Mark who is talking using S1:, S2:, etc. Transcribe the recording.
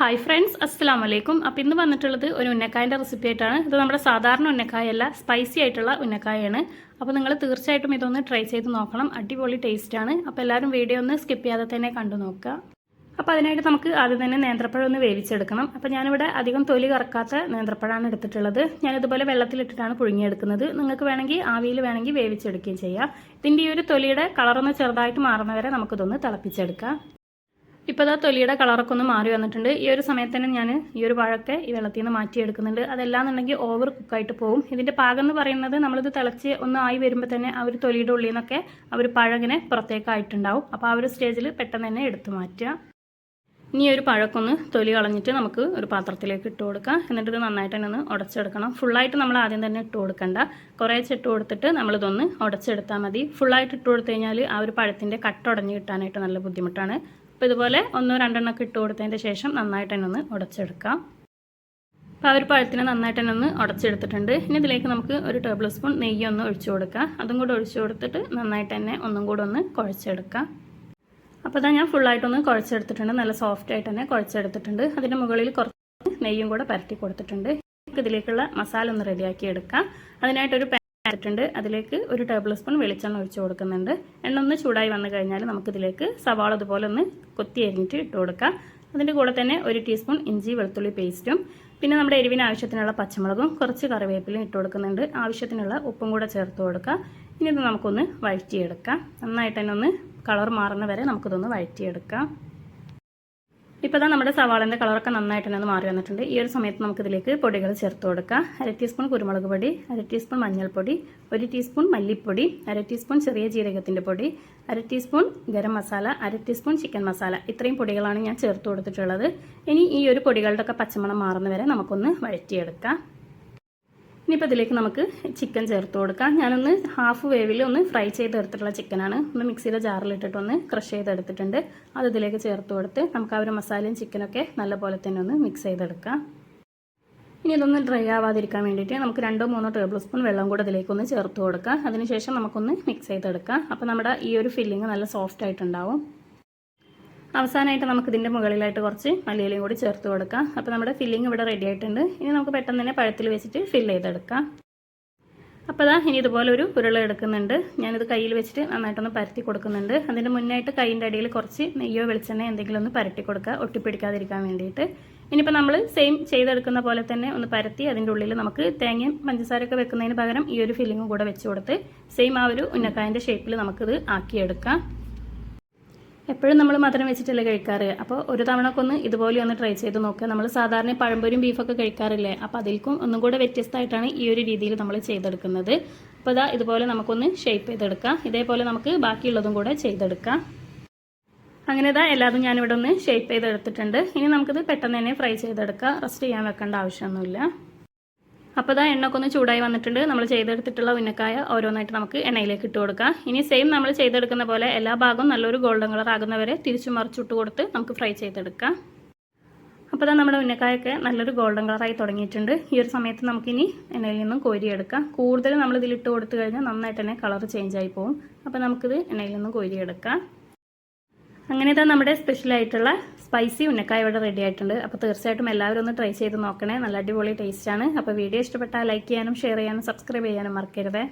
S1: Hi friends അസ്സാം വലൈക്കും അപ്പോൾ ഇന്ന് വന്നിട്ടുള്ളത് ഒരു ഉന്നക്കായന്റെ റെസിപ്പി ആയിട്ടാണ്. ഇത് നമ്മുടെ സാധാരണ ഉന്നക്കായല്ല സ്പൈസി ആയിട്ടുള്ള ഉന്നക്കായാണ് അപ്പോൾ നിങ്ങൾ തീർച്ചയായിട്ടും ഇതൊന്ന് ട്രൈ ചെയ്ത് നോക്കണം. അടിപൊളി ടേസ്റ്റാണ് അപ്പോൾ എല്ലാവരും വീഡിയോ ഒന്ന് സ്കിപ്പ് ചെയ്യാതെ തന്നെ കണ്ടു നോക്കുക. അപ്പോൾ അതിനായിട്ട് നമുക്ക് ആദ്യം തന്നെ നേന്ത്രപ്പഴം ഒന്ന് വേവിച്ചെടുക്കണം. അപ്പോൾ ഞാനിവിടെ അധികം തൊലി കറക്കാത്ത നേന്ത്രപ്പഴമാണ് എടുത്തിട്ടുള്ളത്. ഞാൻ ഞാനിതുപോലെ വെള്ളത്തിലിട്ടിട്ടാണ് പുഴുങ്ങിയെടുക്കുന്നത്. നിങ്ങൾക്ക് വേണമെങ്കിൽ ആവിയിൽ വേണമെങ്കിൽ വേവിച്ചെടുക്കുകയും ചെയ്യാം. ഇതിന്റെ ഈ ഒരു തൊലിയുടെ കളറൊന്ന് ചെറുതായിട്ട് മാറുന്നവരെ നമുക്കിതൊന്ന് തിളപ്പിച്ചെടുക്കാം. ഇപ്പോൾ ഇതാ തൊലിയുടെ കളറൊക്കെ ഒന്ന് മാറി വന്നിട്ടുണ്ട്. ഈ ഒരു സമയത്ത് തന്നെ ഞാൻ ഈ ഒരു പഴമൊക്കെ ഈ വെള്ളത്തിൽ നിന്ന് മാറ്റിയെടുക്കുന്നുണ്ട്. അതെല്ലാന്നുണ്ടെങ്കിൽ ഓവർ കുക്കായിട്ട് പോകും ഇതിന്റെ പാകം എന്ന് പറയുന്നത് നമ്മളിത് തിളച്ച് ഒന്ന് ആയി വരുമ്പോൾ തന്നെ ആ ഒരു തൊലിയുടെ ഉള്ളിൽ നിന്നൊക്കെ ആ ഒരു പുറത്തേക്കായിട്ടുണ്ടാവും അപ്പോൾ ആ ഒരു സ്റ്റേജിൽ പെട്ടെന്ന് തന്നെ എടുത്തു മാറ്റുക. ഇനി ഒരു പഴക്കൊന്ന് തൊലി കളഞ്ഞിട്ട് നമുക്ക് ഒരു പാത്രത്തിലേക്ക് ഇട്ട് കൊടുക്കാം. എന്നിട്ട് ഇത് നന്നായിട്ട് തന്നെ ഒന്ന് ഉടച്ചെടുക്കണം. ഫുള്ളായിട്ട് നമ്മൾ ആദ്യം തന്നെ ഇട്ട് കൊടുക്കണ്ട. കുറേശ്ശെ ഇട്ട് കൊടുത്തിട്ട് നമ്മളിതൊന്ന് ഉടച്ചെടുത്താൽ മതി. ഫുള്ളായിട്ട് ഇട്ട് കൊടുത്തു കഴിഞ്ഞാൽ ആ ഒരു പഴത്തിന്റെ കട്ട ഉടഞ്ഞ് കിട്ടാനായിട്ട് നല്ല ബുദ്ധിമുട്ടാണ്. അപ്പോൾ ഇതുപോലെ ഒന്നോ രണ്ടെണ്ണമൊക്കെ ഇട്ട് കൊടുത്തതിന്റെ ശേഷം നന്നായിട്ട് തന്നെ ഒന്ന് ഉടച്ചെടുക്കാം. അപ്പോൾ ആ ഒരു പഴത്തിനെ നന്നായിട്ട് തന്നെ ഒന്ന് ഉടച്ചെടുത്തിട്ടുണ്ട്. ഇനി ഇതിലേക്ക് നമുക്ക് ഒരു ടേബിൾ സ്പൂൺ നെയ്യ് ഒന്ന് ഒഴിച്ചു കൊടുക്കാം. അതും കൂടെ ഒഴിച്ചു കൊടുത്തിട്ട് നന്നായിട്ട് തന്നെ ഒന്നും കൂടെ ഒന്ന് കുഴച്ചെടുക്കാം. അപ്പോൾ ഇതാ ഞാൻ ഫുള്ളായിട്ടൊന്ന് കുഴച്ചെടുത്തിട്ടുണ്ട്. നല്ല സോഫ്റ്റ് ആയിട്ട് തന്നെ കുഴച്ചെടുത്തിട്ടുണ്ട്. അതിന്റെ മുകളിൽ കുറച്ച് നെയ്യും കൂടെ പരട്ടി കൊടുത്തിട്ടുണ്ട്. നമുക്ക് ഇതിലേക്കുള്ള മസാല ഒന്ന് റെഡിയാക്കി എടുക്കാം. അതിനായിട്ടൊരു പാൻ അതിലേക്ക് ഒരു ടേബിൾ സ്പൂൺ വെളിച്ചെണ്ണ ഒഴിച്ച് കൊടുക്കുന്നുണ്ട്. എണ്ണ ഒന്ന് ചൂടായി വന്നു കഴിഞ്ഞാൽ നമുക്കിതിലേക്ക് സവാള അതുപോലെ ഒന്ന് കൊത്തി അരിഞ്ഞിട്ട് ഇട്ട് കൊടുക്കാം. അതിന്റെ കൂടെ തന്നെ ഒരു ടീസ്പൂൺ ഇഞ്ചി വെളുത്തുള്ളി പേസ്റ്റും പിന്നെ നമ്മുടെ എരിവിന് ആവശ്യത്തിനുള്ള പച്ചമുളകും കുറച്ച് കറിവേപ്പിലും ഇട്ട് കൊടുക്കുന്നുണ്ട്. ആവശ്യത്തിനുള്ള ഉപ്പും കൂടെ ചേർത്ത് കൊടുക്കുക ഇനി ഇത് നമുക്കൊന്ന് വഴറ്റിയെടുക്കാം. നന്നായിട്ട് തന്നെ ഒന്ന് കളർ മാറുന്ന വരെ നമുക്കിതൊന്ന് വഴറ്റിയെടുക്കാം. ഇപ്പോൾ തന്നെ നമ്മുടെ സവാളന്റെ കളറൊക്കെ നന്നായിട്ട് തന്നെ മാറി വന്നിട്ടുണ്ട്. ഈ ഒരു സമയത്ത് നമുക്കിതിലേക്ക് പൊടികൾ ചേർത്ത് കൊടുക്കാം. അര ടീസ്പൂൺ കുരുമുളക് പൊടി അര ടീസ്പൂൺ മഞ്ഞൾപ്പൊടി ഒരു ടീസ്പൂൺ മല്ലിപ്പൊടി അര ടീസ്പൂൺ ചെറിയ ജീരകത്തിന്റെ പൊടി അര ടീസ്പൂൺ ഗരം മസാല അര ടീസ്പൂൺ ചിക്കൻ മസാല. ഇത്രയും പൊടികളാണ് ഞാൻ ചേർത്ത് കൊടുത്തിട്ടുള്ളത്. ഇനി ഈ ഒരു പൊടികളുടെ ഒക്കെ പച്ചമണം മാറുന്നവരെ നമുക്കൊന്ന് വഴറ്റിയെടുക്കാം. ഇനിയിപ്പോൾ ഇതിലേക്ക് നമുക്ക് ചിക്കൻ ചേർത്ത് കൊടുക്കാം. ഞാനൊന്ന് ഹാഫ് വേവിൽ ഒന്ന് ഫ്രൈ ചെയ്തെടുത്തിട്ടുള്ള ചിക്കനാണ് ഒന്ന് മിക്സിയുടെ ജാറിലിട്ടിട്ട് ഒന്ന് ക്രഷ് ചെയ്തെടുത്തിട്ടുണ്ട്. അത് ഇതിലേക്ക് ചേർത്ത് കൊടുത്ത് നമുക്ക് ആ ഒരു മസാലയും ചിക്കനൊക്കെ നല്ലപോലെ തന്നെ ഒന്ന് മിക്സ് ചെയ്തെടുക്കാം. ഇനി ഇതൊന്ന് ഡ്രൈ ആവാതിരിക്കാൻ വേണ്ടിയിട്ട് നമുക്ക് രണ്ടോ മൂന്നോ ടേബിൾ സ്പൂൺ വെള്ളം കൂടെ ഇതിലേക്കൊന്ന് ചേർത്ത് കൊടുക്കാം. അതിനുശേഷം നമുക്കൊന്ന് മിക്സ് ചെയ്തെടുക്കാം. അപ്പോൾ നമ്മുടെ ഈ ഒരു ഫില്ലിങ് നല്ല സോഫ്റ്റ് ആയിട്ടുണ്ടാവും. അവസാനമായിട്ട് നമുക്ക് ഇതിന്റെ മുകളിലായിട്ട് കുറച്ച് മല്ലിയിലയും കൂടി ചേർത്ത് കൊടുക്കാം. അപ്പോൾ നമ്മുടെ ഫില്ലിംഗ് ഇവിടെ റെഡി ആയിട്ടുണ്ട്. ഇനി നമുക്ക് പെട്ടെന്ന് തന്നെ പഴത്തിൽ വെച്ചിട്ട് ഫില്ല് ചെയ്തെടുക്കാം. അപ്പോൾ അതാ ഇനി ഇതുപോലെ ഒരു ഉരുള എടുക്കുന്നുണ്ട്. ഞാനിത് കയ്യിൽ വെച്ചിട്ട് നന്നായിട്ടൊന്ന് പരത്തി കൊടുക്കുന്നുണ്ട്. അതിന്റെ മുന്നായിട്ട് കൈയിന്റെ അടിയിൽ കുറച്ച് നെയ്യോ വെളിച്ചെണ്ണ എന്തെങ്കിലും ഒന്ന് പരട്ടി കൊടുക്കുക ഒട്ടിപ്പിടിക്കാതിരിക്കാൻ വേണ്ടിയിട്ട്. ഇനിയിപ്പോൾ നമ്മൾ സെയിം ചെയ്തെടുക്കുന്ന പോലെ തന്നെ ഒന്ന് പരത്തി അതിന്റെ ഉള്ളിൽ നമുക്ക് തേങ്ങയും പഞ്ചസാരയൊക്കെ വെക്കുന്നതിന് പകരം ഈ ഒരു ഫില്ലിങ്ങും കൂടെ വെച്ച് കൊടുത്ത് സെയിം ആ ഒരു ഉന്നക്കായന്റെ ഷേപ്പിൽ നമുക്കിത് ആക്കിയെടുക്കാം. എപ്പോഴും നമ്മൾ മധുരം വെച്ചിട്ടല്ലേ കഴിക്കാറ്? അപ്പോൾ ഒരു തവണക്കൊന്ന് ഒന്ന് ഇതുപോലെ ഒന്ന് ട്രൈ ചെയ്ത് നോക്കുക. നമ്മൾ സാധാരണ പഴംപൊരിയും ബീഫൊക്കെ കഴിക്കാറില്ലേ? അപ്പോൾ അതിൽക്കും ഒന്നും കൂടെ വ്യത്യസ്തമായിട്ടാണ് ഈ ഒരു രീതിയിൽ നമ്മൾ ചെയ്തെടുക്കുന്നത്. അപ്പോൾ ഇതാ ഇതുപോലെ നമുക്കൊന്ന് ഷേപ്പ് ചെയ്തെടുക്കാം. ഇതേപോലെ നമുക്ക് ബാക്കിയുള്ളതും കൂടെ ചെയ്തെടുക്കാം. അങ്ങനെ ഇതാ എല്ലാതും ഞാനിവിടെ ഒന്ന് ഷേപ്പ് ചെയ്തെടുത്തിട്ടുണ്ട്. ഇനി നമുക്കിത് പെട്ടെന്ന് തന്നെ ഫ്രൈ ചെയ്തെടുക്കാം. റെസ്റ്റ് ചെയ്യാൻ വെക്കേണ്ട ആവശ്യമൊന്നുമില്ല. അപ്പോൾ ഇതാ എണ്ണ ഒന്ന് ചൂടായി വന്നിട്ടുണ്ട്. നമ്മൾ ചെയ്തെടുത്തിട്ടുള്ള ഉന്നക്കായ ഓരോന്നായിട്ട് നമുക്ക് എണ്ണയിലേക്ക് ഇട്ട് കൊടുക്കാം. ഇനി സെയിം നമ്മൾ ചെയ്തെടുക്കുന്ന പോലെ എല്ലാ ഭാഗവും നല്ലൊരു ഗോൾഡൻ കളർ ആകുന്നവരെ തിരിച്ചു മറിച്ചിട്ട് കൊടുത്ത് നമുക്ക് ഫ്രൈ ചെയ്തെടുക്കാം. അപ്പോൾ ഇതാ നമ്മുടെ ഉന്നക്കായൊക്കെ നല്ലൊരു ഗോൾഡൻ കളറായി തുടങ്ങിയിട്ടുണ്ട്. ഈ ഒരു സമയത്ത് നമുക്കിനി എണ്ണയിൽ നിന്നും കോരിയെടുക്കാം. കൂടുതൽ നമ്മൾ ഇതിലിട്ട് കൊടുത്തു കഴിഞ്ഞാൽ നന്നായിട്ട് തന്നെ കളർ ചേഞ്ച് ആയി പോകും അപ്പോൾ നമുക്കിത് എണ്ണയിൽ നിന്നും കോരിയെടുക്കാം. അങ്ങനെ ഇതാ നമ്മുടെ സ്പെഷ്യൽ ആയിട്ടുള്ള സ്പൈസി ഉന്നക്കായ ഇവിടെ റെഡി ആയിട്ടുണ്ട്. അപ്പോൾ തീർച്ചയായിട്ടും എല്ലാവരും ഒന്ന് ട്രൈ ചെയ്ത് നോക്കണേ. നല്ല അടിപൊളി ടേസ്റ്റ് ആണ്. അപ്പോൾ വീഡിയോ ഇഷ്ടപ്പെട്ടാൽ ലൈക്ക് ചെയ്യാനും ഷെയർ ചെയ്യാനും സബ്സ്ക്രൈബ് ചെയ്യാനും മറക്കരുതേ.